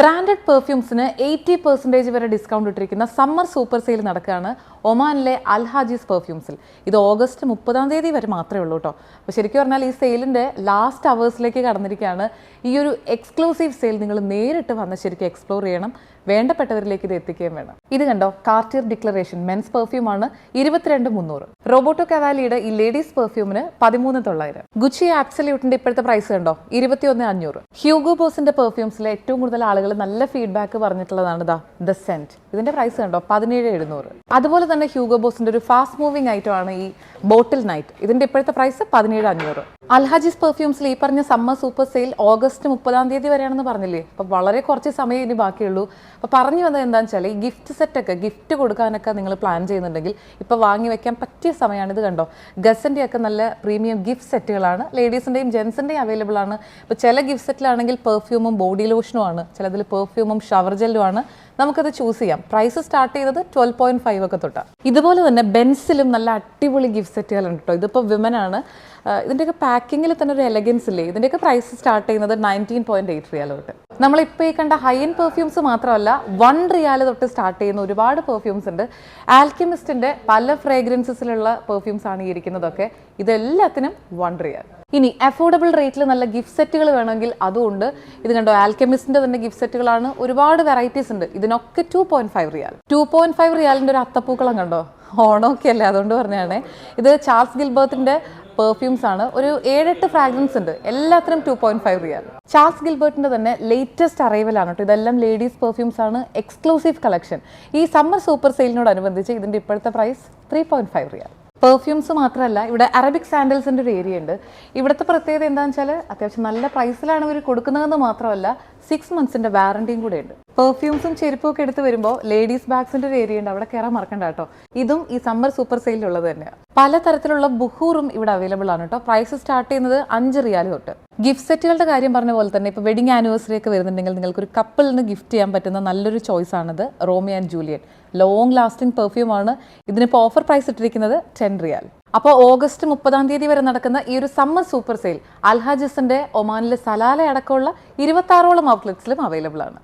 Branded പെർഫ്യൂംസിന് eighty percentage വരെ discount ഇട്ടിരിക്കുന്ന സമ്മർ സൂപ്പർ സെയിൽ നടക്കുകയാണ് ഒമാനിലെ അൽഹാജീസ് പെർഫ്യൂംസിൽ ഇത് ഓഗസ്റ്റ് മുപ്പതാം തീയതി വരെ മാത്രമേ ഉള്ളൂ കേട്ടോ അപ്പോൾ ശരിക്കും പറഞ്ഞാൽ ഈ സെയിലിന്റെ ലാസ്റ്റ് അവേഴ്സിലേക്ക് കടന്നിരിക്കുകയാണ്. ഈ ഒരു എക്സ്ക്ലൂസീവ് സെയിൽ നിങ്ങൾ നേരിട്ട് വന്ന് ശരിക്കും എക്സ്പ്ലോർ ചെയ്യണം. വേണ്ടപ്പെട്ടവരിലേക്ക് ഇത് എത്തിക്കുകയും വേണം. ഇത് കണ്ടോ? കാർട്ടിയർ ഡിക്ലറേഷൻ മെൻസ് പെർഫ്യൂം ആണ് ഇരുപത്തിരണ്ട് മുന്നൂറ്. റോബോട്ടോ കവാലിയുടെ ഈ ലേഡീസ് പെർഫ്യൂമിന് പതിമൂന്ന് തൊള്ളായിരം. ഗുച്ചി ആപ്സല്യൂട്ടിന്റെ ഇപ്പോഴത്തെ പ്രൈസ് കണ്ടോ? ഇരുപത്തിയൊന്ന് അഞ്ഞൂറ്. ഹ്യൂഗോ ബോസിന്റെ പെർഫ്യൂംസിലെ ഏറ്റവും കൂടുതൽ ആളുകൾ നല്ല ഫീഡ്ബാക്ക് പറഞ്ഞിട്ടുള്ളതാണ് ദാ സെന്റ് ഇതിന്റെ പ്രൈസ് കണ്ടോ? പതിനേഴ് എഴുന്നൂറ്. അതുപോലെ തന്നെ ഹ്യൂഗോ ബോസിന്റെ ഒരു ഫാസ്റ്റ് മൂവിംഗ് ഐറ്റം ആണ് ഈ ബോട്ടിൽ നൈറ്റ് ഇതിന്റെ ഇപ്പോഴത്തെ പ്രൈസ് പതിനേഴ് അഞ്ഞൂറ്. അൽഹാജിസ് പെർഫ്യൂംസിൽ ഈ പറഞ്ഞ സമ്മർ സൂപ്പർ സെയിൽ ഓഗസ്റ്റ് മുപ്പതാം തീയതി വരെയാണെന്ന് പറഞ്ഞില്ലേ? അപ്പോൾ വളരെ കുറച്ച് സമയം ഇനി ബാക്കിയുള്ളൂ. അപ്പോൾ പറഞ്ഞു വന്നത് എന്താണെന്ന് വെച്ചാൽ ഈ ഗിഫ്റ്റ് സെറ്റൊക്കെ ഗിഫ്റ്റ് കൊടുക്കാനൊക്കെ നിങ്ങൾ പ്ലാൻ ചെയ്യുന്നുണ്ടെങ്കിൽ ഇപ്പോൾ വാങ്ങി വെക്കാൻ പറ്റിയ സമയമാണ് ഇത് കണ്ടോ? ഗസന്റെ ഒക്കെ നല്ല പ്രീമിയം ഗിഫ്റ്റ് സെറ്റുകളാണ് ലേഡീസിന്റെയും ജെൻസിന്റെയും അവൈലബിൾ ആണ്. ഇപ്പോൾ ചില ഗിഫ്റ്റ് സെറ്റിലാണെങ്കിൽ പെർഫ്യൂമും ബോഡി ലോഷനും ആണ്. ചിലതിൽ പെർഫ്യൂമും ഷവർ ജെല്ലും ആണ്. നമുക്കത് ചൂസ് ചെയ്യാം. പ്രൈസ് സ്റ്റാർട്ട് ചെയ്തത് ട്വൽവ് പോയിന്റ് ഫൈവ് ഒക്കെ തൊട്ടാണ് ഇതുപോലെ തന്നെ ബെൻസിലും നല്ല അടിപൊളി ഗിഫ്റ്റ് സെറ്റുകളുണ്ട് കേട്ടോ ഇതിപ്പോൾ ആണ്. ഇതിന്റെയൊക്കെ പാക്കിങ്ങിൽ തന്നെ ഒരു എലഗൻസ് ഇല്ലേ? ഇതിന്റെയൊക്കെ പ്രൈസ് സ്റ്റാർട്ട് ചെയ്യുന്നത് നയന്റീൻ പോയിന്റ് എയ്റ്റ് റിയാൽ തൊട്ട്. നമ്മളിപ്പോൾ ഈ കണ്ട ഹൈ എൻഡ് പെർഫ്യൂംസ് മാത്രമല്ല വൺ റിയാൽ തൊട്ട് സ്റ്റാർട്ട് ചെയ്യുന്ന ഒരുപാട് പെർഫ്യൂംസ് ഉണ്ട്. ആൽക്കെമിസ്റ്റിന്റെ പല ഫ്രേഗ്രൻസസിലുള്ള പെർഫ്യൂംസ് ആണ് ഈ ഇരിക്കുന്നതൊക്കെ. ഇതെല്ലാത്തിനും വൺ റിയാൽ ഇനി അഫോർഡബിൾ റേറ്റിൽ നല്ല ഗിഫ്റ്റ് സെറ്റുകൾ വേണമെങ്കിൽ അതുകൊണ്ട് ഇത് കണ്ടോ ആൽക്കെമിസ്റ്റിന്റെ തന്നെ ഗിഫ്റ്റ് സെറ്റുകളാണ് ഒരുപാട് വെറൈറ്റീസ് ഉണ്ട്. ഇതിനൊക്കെ two point five riyal. Two point five റിയാലിന്റെ ഒരു അത്തപ്പൂക്കളം കണ്ടോ? ഓണമൊക്കെ അല്ലേ? അതുകൊണ്ട് പറഞ്ഞാണ് ഇത് ചാൾസ് ഗിൽബർത്തിന്റെ പെർഫ്യൂംസ് ആണ്. ഒരു ഏഴെട്ട് ഫ്രാഗ്രൻസ് ഉണ്ട്. എല്ലാത്തിനും two point five riyal. Charles ഗിൽബർട്ടിന്റെ തന്നെ ലേറ്റസ്റ്റ് അറൈവൽ ആണ് കേട്ടോ. ഇതെല്ലാം ലേഡീസ് പെർഫ്യൂംസ് ആണ്. എക്സ്ക്ലൂസീവ് കളക്ഷൻ ഈ സമ്മർ സൂപ്പർ സെയിലിനോട് അനുബന്ധിച്ച് ഇതിന്റെ ഇപ്പോഴത്തെ price three point five riyal. Perfumes മാത്രമല്ല ഇവിടെ അറബിക് സാൻഡൽസിന്റെ ഒരു ഏരിയ ഉണ്ട്. ഇവിടുത്തെ പ്രത്യേകത എന്താണെന്ന് വെച്ചാൽ അത്യാവശ്യം നല്ല പ്രൈസിലാണ് ഇവർ കൊടുക്കുന്നതെന്ന് മാത്രമല്ല സിക്സ് മന്ത്സിന്റെ വാറണ്ടിയും കൂടെ ഉണ്ട്. പെർഫ്യൂംസും ചെരുപ്പും ഒക്കെ എടുത്ത് വരുമ്പോൾ ലേഡീസ് ബാഗ്സിന്റെ ഒരു ഏരിയ ഉണ്ട്. അവിടെ കയറാൻ മറക്കണ്ട കേട്ടോ. ഇതും ഈ സമ്മർ സൂപ്പർ സെയിലിൽ സെയിലുള്ളത് തന്നെയാണ് പലതരത്തിലുള്ള ബുഹൂറും ഇവിടെ അവൈലബിൾ ആണ് കേട്ടോ. പ്രൈസ് സ്റ്റാർട്ട് ചെയ്യുന്നത് അഞ്ച് റിയാൽ തൊട്ട്. ഗിഫ്റ്റ് സെറ്റുകളുടെ കാര്യം പറഞ്ഞ പോലെ തന്നെ ഇപ്പോൾ വെഡിങ് ആനിവേഴ്സറി ഒക്കെ വരുന്നുണ്ടെങ്കിൽ നിങ്ങൾക്ക് ഒരു കപ്പിളിന് ഗിഫ്റ്റ് ചെയ്യാൻ പറ്റുന്ന നല്ലൊരു ചോയ്സ് ആണിത് Romeo and Julian long lasting perfume ആണ്. ഇതിനിപ്പോൾ ഓഫർ പ്രൈസ് ഇട്ടിരിക്കുന്നത് ടെൻ റിയാൽ അപ്പോൾ ഓഗസ്റ്റ് മുപ്പതാം തീയതി വരെ നടക്കുന്ന ഈ ഒരു സമ്മർ സൂപ്പർ സെയിൽ അൽഹാജിസിന്റെ ഒമാനിലെ സലാല അടക്കമുള്ള ഇരുപത്താറോളം ഔട്ട്ലെറ്റ്സിലും അവൈലബിൾ ആണ്.